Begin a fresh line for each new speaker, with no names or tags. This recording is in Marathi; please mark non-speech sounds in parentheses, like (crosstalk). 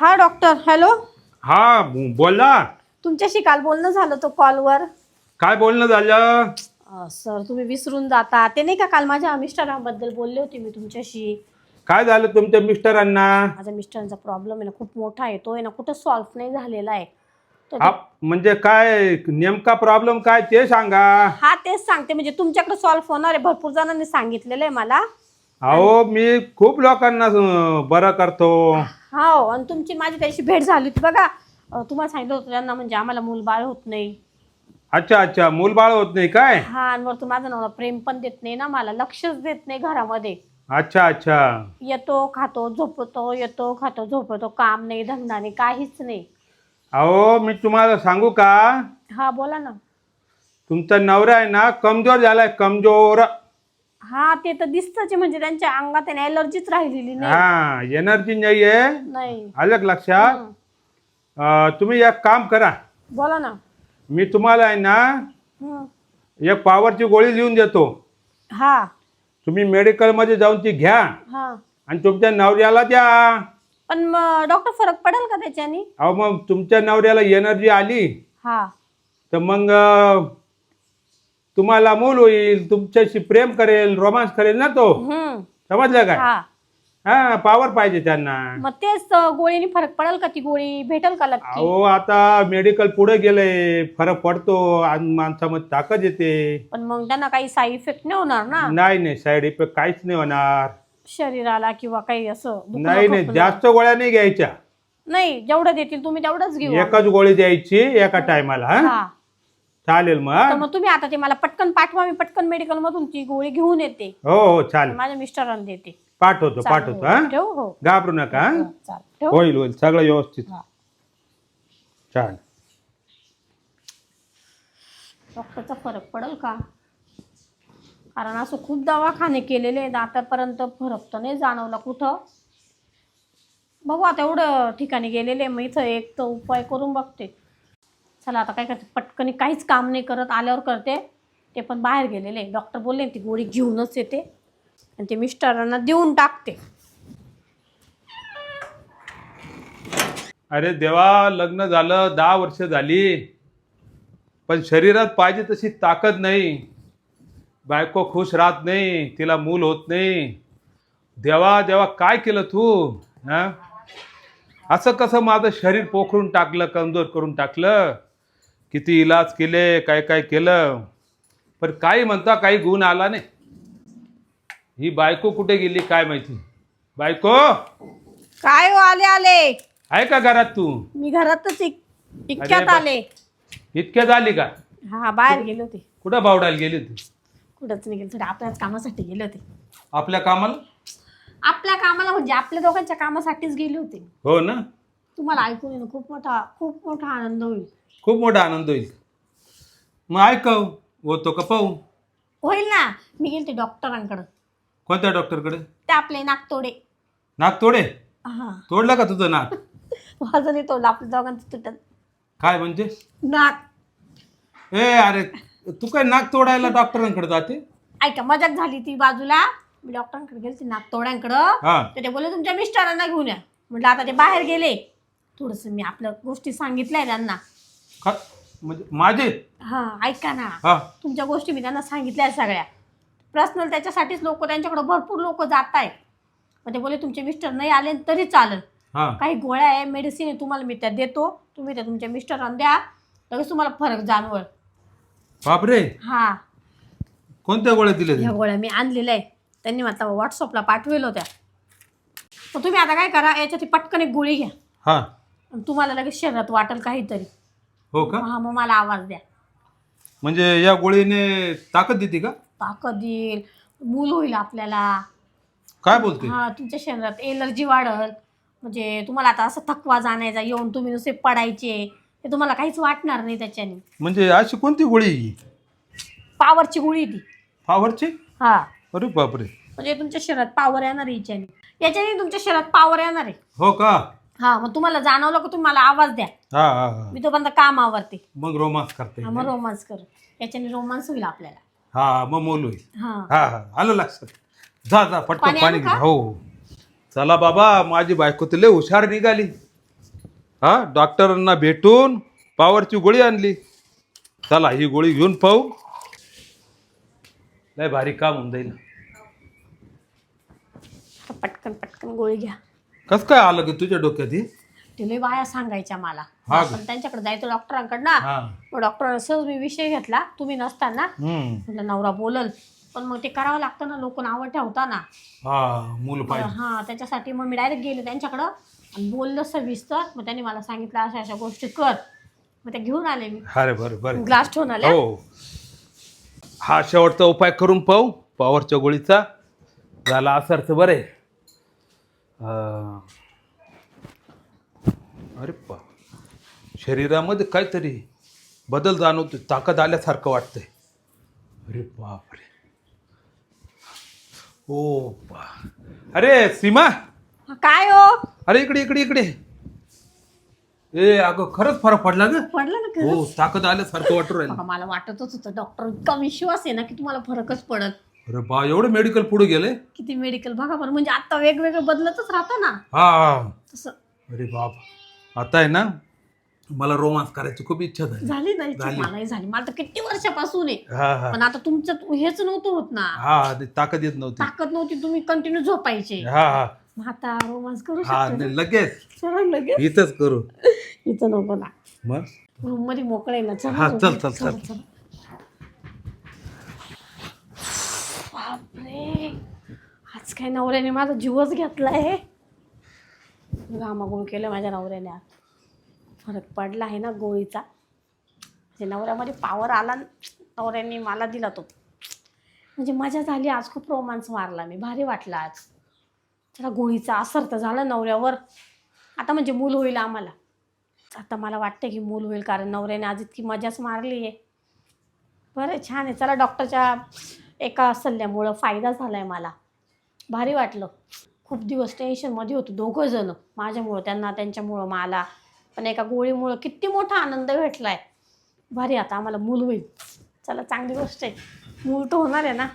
हा डॉक्टर हॅलो
हा बोला.
तुमच्याशी काल बोलणं झालं तो कॉलवर
काय बोलणं झालं?
सर तुम्ही विसरून जाता. ते नाही का काल माझ्या मिस्टरांबद्दल बोलले होते मी तुमच्याशी?
काय झालं तुमच्या मिस्टरांना?
माझ्या मिस्टरांचा प्रॉब्लेम आहे ना खूप मोठा आहे. तो आहे ना कुठं सॉल्व्ह नाही झालेला आहे. तर ते-
म्हणजे काय नेमका प्रॉब्लेम काय ते सांगा.
हा तेच सांगते. म्हणजे तुमच्याकडे सॉल्व्ह होणार आहे. भरपूर जणांनी सांगितलेलं आहे मला.
अहो मी खूप लोकांना अं, बरं करतो.
हो आणि तुमची माझी त्याशी भेट झाली होती. बघा अं, तुम्हाला सांगितलं होतं त्यांना म्हणजे आम्हाला मूल बाळ होत नाही.
अच्छा अच्छा. मूलबाळ होत नाही काय?
हा आणि वरतून माझा नवरा प्रेम पण देत नाही ना मला लक्षच देत नाही घरामध्ये.
अच्छा अच्छा.
येतो खातो झोपतो येतो खातो झोपतो काम नाही धंदा नाही काहीच नाही.
अहो मी तुम्हाला सांगू का?
हा बोला ना.
तुमचा नवरा आहे ना कमजोर झालाय कमजोर.
हा ते तर दिसतच आहे. म्हणजे त्यांच्या अंगात आहे एलर्जीच राहिलेली नाही.
हा एनर्जी नाहीये.
नाही.
आलं का लक्षात?
हं.
अं, तुम्ही एक काम करा.
बोला ना.
मी तुम्हाला आहे ना
हं.
एक पॉवरची गोळी लिहून देतो.
हा.
तुम्ही मेडिकलमध्ये जाऊन ती घ्या.
हा.
आणि तुमच्या नवऱ्याला द्या.
पण मग डॉक्टर फरक पडेल का त्याच्यानी?
अहो मग तुमच्या नवऱ्याला एनर्जी आली.
हा.
तर मग अं, तुम्हाला मूल होईल तुमच्याशी प्रेम करेल रोमांस करेल ना तो.
हम्म.
समजलं काय?
हा.
हा पॉवर पाहिजे त्यांना.
मग तेच अं, गोळीने फरक पडेल का ती गोळी? भेटेल का नक्की
अहो आता मेडिकल पुढे गेलंय फरक पडतो आणि माणसामध्ये ताकद येते.
पण मग त्यांना काही साई इफेक्ट नाही होणार ना?
नाही नाही साईड इफेक्ट काहीच नाही होणार.
शरीराला किंवा काही असं दुखणं,
नाही नाही
खोकणं.
जास्त गोळ्या नाही घ्यायच्या.
नाही जेवढं देतील तुम्ही तेवढंच घेऊ
एकच गोळी द्यायची एका टायमाला हा?
हा.
चालेल
तर
मग
मग तुम्ही आता ते मला पटकन पाठवा मी पटकन मेडिकल मधून ती गोळी घेऊन येते.
हो हो चालेल.
माझ्या मिस्टरांना देते.
पाठवतो
चालेल,
पाठवतो
हो.
हा
ठेवू? हो.
घाबरू नका हा?
हो, चालेल. ठेवू?
होईल होईल सगळं व्यवस्थित.
हा.
छान.
डॉक्टरचा फरक पडेल का? कारण असं खूप दवाखाने केलेले आहेत आतापर्यंत फरक तर नाही जाणवला कुठं. बघू आता एवढं ठिकाणी गेलेले मग इथं एक तर उपाय करून बघते. चला आता काय करते? पटकन काहीच काम नाही करत आल्यावर करते. ते पण बाहेर गेलेले. डॉक्टर बोलले ती गोळी घेऊनच येते. आणि ते मिस्टरांना देऊन टाकते.
अरे देवा लग्न झालं दहा वर्ष झाली. पण शरीरात पाहिजे तशी ताकद नाही. बायको खुश राहत नाही तिला मूल होत नाही. देवा देवा काय केलं तू? हा? असं कसं माझं शरीर पोखरून टाकलं कमजोर करून टाकलं? किती इलाज केले काय काय केलं? पण काही म्हणता काही गुण आला नाही. ही बायको कुठे गेली काय माहिती? बायको?
काय हो आले आले?
आहे का घरात तू?
मी घरातच इक- इतक्यात
बा-
आले.
इतक्या झाली का?
हा बाहेर गेले होते.
कुठं बावडायला गेली तू
कुठंच नाही गेले थोडे आपल्याच कामासाठी गेले होते.
आपल्या कामाला?
आपल्या कामाला म्हणजे आपल्या दोघांच्या कामासाठीच गेले होते.
हो ना.
तुम्हाला ऐकून येणं खूप मोठा खूप मोठा आनंद होईल.
खूप मोठा आनंद होईल. मग ऐकव होतो का पाहू?
होईल ना. मी गेलते डॉक्टरांकडं.
कोणत्या डॉक्टरकडे?
ते आपले नागतोडे.
नाक तोडे
हा.
तोडलं का तुझं नाक? (laughs)
माझं नाही तोडलं आपल्या दोघांचं तुटत
काय म्हणजे?
नाक.
ए अरे तू काय नाक तोडायला डॉक्टरांकडे जाते?
ऐका मजाक झाली ती बाजूला. मी डॉक्टरांकडे गेलते नागतोड्यांकडं
हा.
तर ते बोलले तुमच्या मिस्टरांना घेऊन या. म्हटलं आता ते बाहेर गेले. थोडंसं मी आपल्या गोष्टी सांगितल्या त्यांना.
का म्हणजे माझे?
हा ऐका ना.
हा.
तुमच्या गोष्टी मी त्यांना सांगितल्या सगळ्या. पर्सनल त्याच्यासाठीच लोक त्यांच्याकडे भरपूर लोक जात आहेत. मग ते बोले तुमचे मिस्टर नाही आले तरी चालेल.
हा.
काही गोळ्या आहे मेडिसिन आहे तुम्हाला मी त्या देतो. तुम्ही त्या तुमच्या मिस्टरांना द्या. लगेच तुम्हाला फरक जाणवल.
बापरे.
हा.
कोणत्या गोळ्या दिल्या
ह्या? गोळ्या मी आणलेल्या आहे त्यांनी मला व्हॉट्सअपला पाठवेल होत्या. तर तुम्ही आता काय करा याच्यात ही पटकन एक गोळी घ्या.
हा.
तुम्हाला लगेच शरीरात वाटेल काहीतरी.
हो का?
हा मग मला आवाज द्या.
म्हणजे या गोळीने ताकद देते का?
ताकद येईल मूल होईल आपल्याला.
काय बोलते?
हा तुमच्या शरीरात एलर्जी वाढल. म्हणजे तुम्हाला आता असं थकवा जाण्याचा येऊन तुम्ही नुसते पडायचे ते तुम्हाला काहीच वाटणार नाही त्याच्याने.
म्हणजे अशी कोणती गोळी आहे ही?
पावरची गोळी ती.
फावरची
हा.
अरे बापरे.
म्हणजे तुमच्या शरीरात पावर येणार आहे याच्याने. याच्याने तुमच्या शरीरात पावर येणार आहे.
हो का?
हा मग तुम्हाला जाणवलं का तुम्ही मला आवाज द्या?
हा हा हा.
मी तोपर्यंत काम आवरते.
मग रोमांस करते.
हा मग रोमांस करू. याच्याने रोमांस होईल आपल्याला.
हा मग मोल होईल.
हा.
हा हा. आलं लक्षात. जा जा पटकन
पाणी
पाणी
आणू
घे.
का?
हो. चला बाबा माझी बायको तर लय हुशार निघाली. हा डॉक्टरांना भेटून पावरची गोळी आणली. चला ही गोळी घेऊन पाहू. लय भारी काम होऊन जाईल.
पटकन पटकन गोळी घ्या.
कस काय आलं की तुझ्या डोक्यात ही?
तिला बाया सांगायच्या मला.
हा का?
पण त्यांच्याकडे जायचं डॉक्टरांकडनं.
हा.
मग डॉक्टरांना सहज मी विषय घेतला तुम्ही नसताना.
हम्म.
म्हटलं नवरा बोलल. पण मग ते करावं लागतं ना लोक नावं ठेवता ना
हा मूल पाहिजे.
हा त्याच्यासाठी मग मी डायरेक्ट गेले त्यांच्याकडं. आणि बोललं सविस्तर. मग त्यांनी मला सांगितलं अशा अशा गोष्टी कर. मग ते घेऊन आले मी.
अरे बरं बरं.
ग्लास ठेवून आले
हो. हा शेवटचा उपाय करून पाहू. पॉवरच्या गोळीचा. झाला असर तर बरे अरे पा शरीरामध्ये काहीतरी बदल जाणवतो ताकद आल्यासारखं वाटतंय. अरे बापरे. ओ बा. अरे सीमा.
काय हो?
अरे इकडे इकडे इकडे. ए अगं खरंच फरक पडला ग.
पडलं ना
हो
खरंच?
ताकद आल्यासारखं वाटू राहिलं.
मला वाटतच होतं डॉक्टर इतका विश्वास आहे ना की तुम्हाला फरकच पडत.
अरे बा एवढं मेडिकल पुढे गेले?
किती मेडिकल बघा बरं म्हणजे आता वेगवेगळं बदलतच राहतं ना.
हा.
तसं.
अरे बाप. आता आहे ना मला रोमांस करायची खूप इच्छा झाली.
झाली ना इच्छा
झाली.
मलाही झाली. मला तर किती वर्षापासून आहे.
हा हा.
पण आता तुमचं हेच नव्हतं होत ना.
हा ते ताकद येत नव्हती.
ताकद नव्हती तुम्ही कंटिन्यू झोपायचे.
हा हा.
मग आता रोमांस करू
हा
शकतो
नाही, लगेच.
चला लगेच.
इथंच करू.
इथं नको ना.
मग?
रूममध्ये मोकळे ना. चला
हा. चल, चल,
चला, अरे आज काय नवऱ्याने माझा जीवच घेतलाय घामाघूम केलं माझ्या नवऱ्याने आज. फरक पडला आहे ना गोळीचा. म्हणजे नवऱ्यामध्ये पावर आला नवऱ्याने मला दिला तो. म्हणजे मजा झाली आज खूप रोमांस मारला मी. भारी वाटला आज. चला गोळीचा असर तर झाला नवऱ्यावर. आता म्हणजे मूल होईल आम्हाला. आता मला वाटतं की मूल होईल कारण नवऱ्याने आज इतकी मजाच मारली आहे. बरं छान आहे. चला डॉक्टरच्या एका सल्ल्यामुळं फायदा झाला आहे मला. भारी वाटलं. खूप दिवस टेन्शनमध्ये होतो दोघं जण. माझ्यामुळं त्यांना त्यांच्यामुळं मला. पण एका गोळीमुळं किती मोठा आनंद भेटला आहे भारी आता आम्हाला मूल होईल. चला चांगली गोष्ट आहे. मूल तर होणार आहे ना.